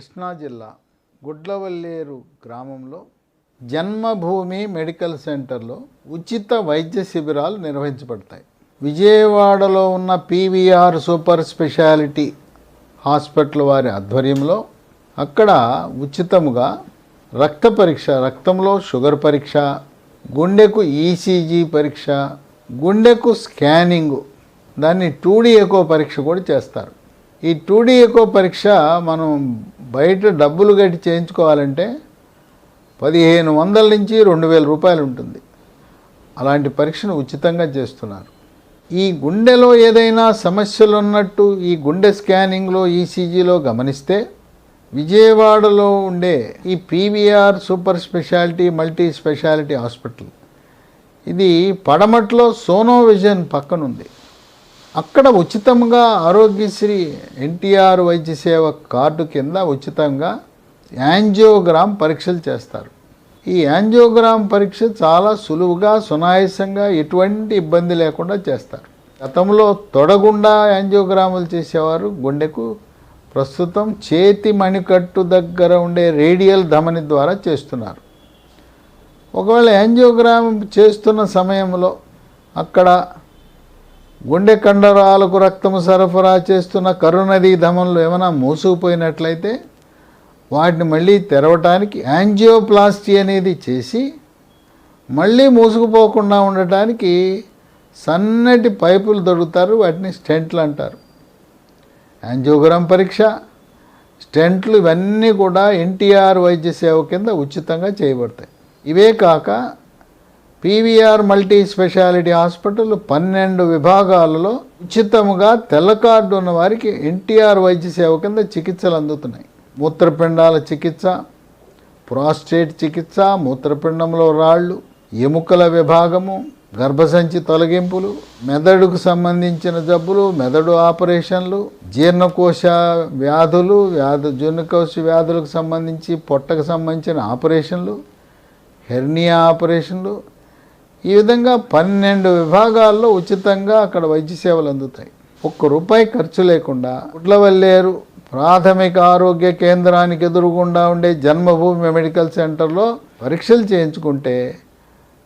కృష్ణా జిల్లా గుడ్లవల్లేరు గ్రామంలో జన్మభూమి మెడికల్ సెంటర్లో ఉచిత వైద్య శిబిరాలు నిర్వహించబడతాయి. విజయవాడలో ఉన్న పీవీఆర్ సూపర్ స్పెషాలిటీ హాస్పిటల్ వారి ఆధ్వర్యంలో అక్కడ ఉచితముగా రక్త పరీక్ష రక్తంలో షుగర్ పరీక్ష గుండెకు ఈసీజీ పరీక్ష గుండెకు స్కానింగు దాన్ని టూడీ ఎకో పరీక్ష కూడా చేస్తారు. ఈ టూడీ ఎకో పరీక్ష మనం బయట డబ్బులు కట్టి చేయించుకోవాలంటే పదిహేను వందల నుంచి రెండు వేల రూపాయలు ఉంటుంది. అలాంటి పరీక్షను ఉచితంగా చేస్తున్నారు. ఈ గుండెలో ఏదైనా సమస్యలు ఉన్నట్టు ఈ గుండె స్కానింగ్లో ఈసీజీలో గమనిస్తే విజయవాడలో ఉండే ఈ PVR super speciality multi speciality hospital. ఇది పడమట్లో సోనో విజన్ పక్కనుంది. అక్కడ ఉచితంగా ఆరోగ్యశ్రీ ఎన్టీఆర్ వైద్య సేవ కార్డు కింద ఉచితంగా యాంజియోగ్రామ్ పరీక్షలు చేస్తారు. ఈ యాంజియోగ్రామ్ పరీక్ష చాలా సులువుగా సునాయాసంగా ఎటువంటి ఇబ్బంది లేకుండా చేస్తారు. గతంలో తొడగుండా యాంజియోగ్రాములు చేసేవారు. గుండెకు ప్రస్తుతం చేతి మణికట్టు దగ్గర ఉండే రేడియల్ ధమని ద్వారా చేస్తున్నారు. ఒకవేళ యాంజియోగ్రామ్ చేస్తున్న సమయంలో అక్కడ గుండె కండరాలకు రక్తము సరఫరా చేస్తున్న కరుణది ధమనులు ఏమైనా మూసుకుపోయినట్లయితే వాటిని మళ్ళీ తెరవటానికి యాంజియోప్లాస్టీ అనేది చేసి మళ్ళీ మూసుకుపోకుండా ఉండటానికి సన్నటి పైపులు దొరుకుతారు వాటిని స్టెంట్లు అంటారు. యాంజియోగ్రామ్ పరీక్ష స్టెంట్లు ఇవన్నీ కూడా ఎన్టీఆర్ వైద్య సేవ కింద ఉచితంగా చేయబడతాయి. ఇవే కాక పీవీఆర్ మల్టీ స్పెషాలిటీ హాస్పిటల్ పన్నెండు విభాగాలలో ఉచితముగా తెల్ల కార్డు ఉన్న వారికి ఎన్టీఆర్ వైద్య సేవ కింద చికిత్సలు అందుతున్నాయి. మూత్రపిండాల చికిత్స ప్రాస్టేట్ చికిత్స మూత్రపిండంలో రాళ్ళు ఎముకల విభాగము గర్భసంచి తొలగింపులు మెదడుకు సంబంధించిన జబ్బులు మెదడు ఆపరేషన్లు జీర్ణకోశ వ్యాధులు వ్యాధు జీర్ణకోశ వ్యాధులకు సంబంధించి పొట్టకు సంబంధించిన ఆపరేషన్లు హెర్నియా ఆపరేషన్లు ఈ విధంగా పన్నెండు విభాగాల్లో ఉచితంగా అక్కడ వైద్య సేవలు అందుతాయి. ఒక్క రూపాయి ఖర్చు లేకుండా గుడ్లవల్లేరు ప్రాథమిక ఆరోగ్య కేంద్రానికి ఎదురుగుండా ఉండే జన్మభూమి మెడికల్ సెంటర్లో పరీక్షలు చేయించుకుంటే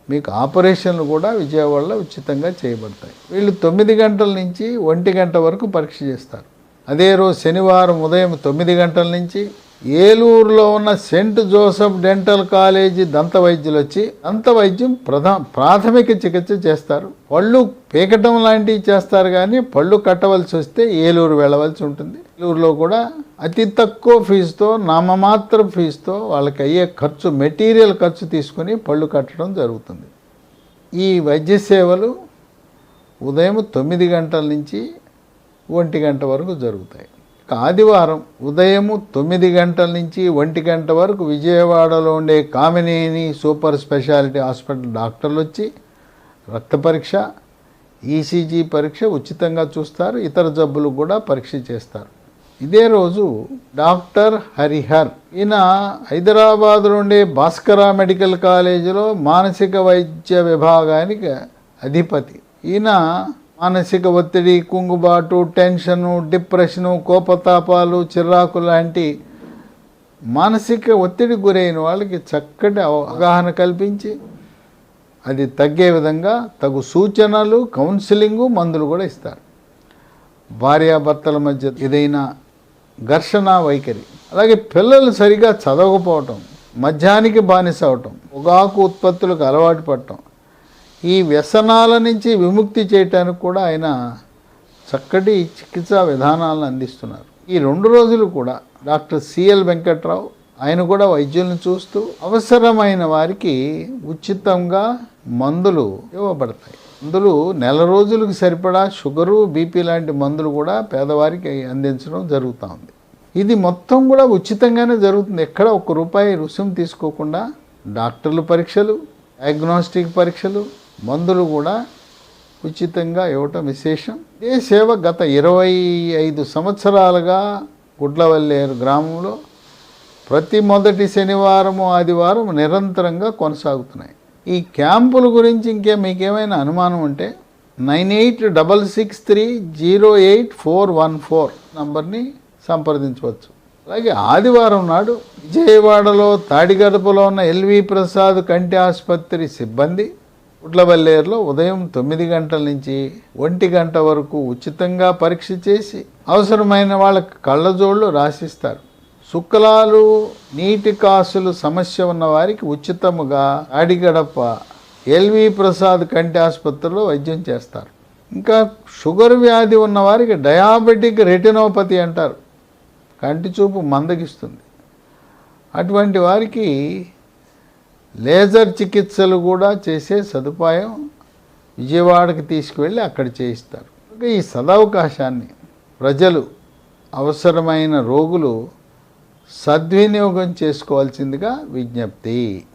మీకు ఆపరేషన్లు కూడా విజయవాడలో ఉచితంగా చేయబడతాయి. వీళ్ళు తొమ్మిది గంటల నుంచి ఒంటి గంట వరకు పరీక్ష చేస్తారు. అదే రోజు శనివారం ఉదయం తొమ్మిది గంటల నుంచి ఏలూరులో ఉన్న సెంట్ జోసఫ్ డెంటల్ కాలేజీ దంత వైద్యులు వచ్చి దంత వైద్యం ప్రధా ప్రాథమిక చికిత్స చేస్తారు. పళ్ళు పీకటం లాంటివి చేస్తారు కానీ పళ్ళు కట్టవలసి వస్తే ఏలూరు వెళ్ళవలసి ఉంటుంది. ఏలూరులో కూడా అతి తక్కువ ఫీజుతో నామమాత్ర ఫీజుతో వాళ్ళకి అయ్యే ఖర్చు మెటీరియల్ ఖర్చు తీసుకొని పళ్ళు కట్టడం జరుగుతుంది. ఈ వైద్య సేవలు ఉదయం తొమ్మిది గంటల నుంచి ఒంటి గంట వరకు జరుగుతాయి. ఆదివారం ఉదయము తొమ్మిది గంటల నుంచి ఒంటి గంట వరకు విజయవాడలో ఉండే కామినేని సూపర్ స్పెషాలిటీ హాస్పిటల్ డాక్టర్లు వచ్చి రక్త పరీక్ష ఈసీజీ పరీక్ష ఉచితంగా చూస్తారు. ఇతర జబ్బులు కూడా పరీక్ష చేస్తారు. ఇదే రోజు డాక్టర్ హరిహర్ ఈయన హైదరాబాద్లో ఉండే భాస్కర మెడికల్ కాలేజీలో మానసిక వైద్య విభాగానికి అధిపతి. ఈయన మానసిక ఒత్తిడి కుంగుబాటు టెన్షను డిప్రెషను కోపతాపాలు చిరాకు లాంటి మానసిక ఒత్తిడి గురైన వాళ్ళకి చక్కటి అవగాహన కల్పించి అది తగ్గే విధంగా తగు సూచనలు కౌన్సిలింగు మందులు కూడా ఇస్తారు. భార్యాభర్తల మధ్య ఏదైనా ఘర్షణ వైఖరి అలాగే పిల్లలు సరిగా చదవకపోవటం మద్యానికి బానిస అవటం పొగాకు ఉత్పత్తులకు అలవాటు పడటం ఈ వ్యసనాల నుంచి విముక్తి చేయటానికి కూడా ఆయన చక్కటి చికిత్సా విధానాలను అందిస్తున్నారు. ఈ రెండు రోజులు కూడా డాక్టర్ సిఎల్ వెంకట్రావు ఆయన కూడా వైద్యులను చూస్తూ అవసరమైన వారికి ఉచితంగా మందులు ఇవ్వబడతాయి. మందులు నెల రోజులకు సరిపడా షుగరు బీపీ లాంటి మందులు కూడా పేదవారికి అందించడం జరుగుతూ ఉంది. ఇది మొత్తం కూడా ఉచితంగానే జరుగుతుంది. ఎక్కడ ఒక్క రూపాయి రుసుము తీసుకోకుండా డాక్టర్లు పరీక్షలు డయాగ్నోస్టిక్ పరీక్షలు మందులు కూడా ఉచితంగా ఇవ్వటం విశేషం. ఇదే సేవ గత ఇరవై ఐదు సంవత్సరాలుగా గుడ్లవల్లేరు గ్రామంలో ప్రతి మొదటి శనివారము ఆదివారం నిరంతరంగా కొనసాగుతున్నాయి. ఈ క్యాంపుల గురించి ఇంకే మీకేమైనా అనుమానం ఉంటే nine eight double six three zero eight four one four నంబర్ని సంప్రదించవచ్చు. అలాగే ఆదివారం నాడు విజయవాడలో తాడిగడపలో ఉన్న ఎల్వి ప్రసాద్ కంటి ఆసుపత్రి సిబ్బంది ఉడ్లబల్లేరులో ఉదయం తొమ్మిది గంటల నుంచి ఒంటి గంట వరకు ఉచితంగా పరీక్ష చేసి అవసరమైన వాళ్ళకి కళ్ళజోళ్ళు రాసిస్తారు. శుక్లాలు నీటి కాసులు సమస్య ఉన్న వారికి ఉచితముగా అడిగడప ఎల్వి ప్రసాద్ కంటి ఆసుపత్రిలో వైద్యం చేస్తారు. ఇంకా షుగర్ వ్యాధి ఉన్న వారికి డయాబెటిక్ రెటినోపతి అంటారు. కంటి చూపు మందగిస్తుంది. అటువంటి వారికి లేజర్ చికిత్సలు కూడా చేసే సదుపాయం విజయవాడకి తీసుకువెళ్ళి అక్కడ చేయిస్తారు. ఈ సదవకాశాన్ని ప్రజలు అవసరమైన రోగులు సద్వినియోగం చేసుకోవాల్సిందిగా విజ్ఞప్తి.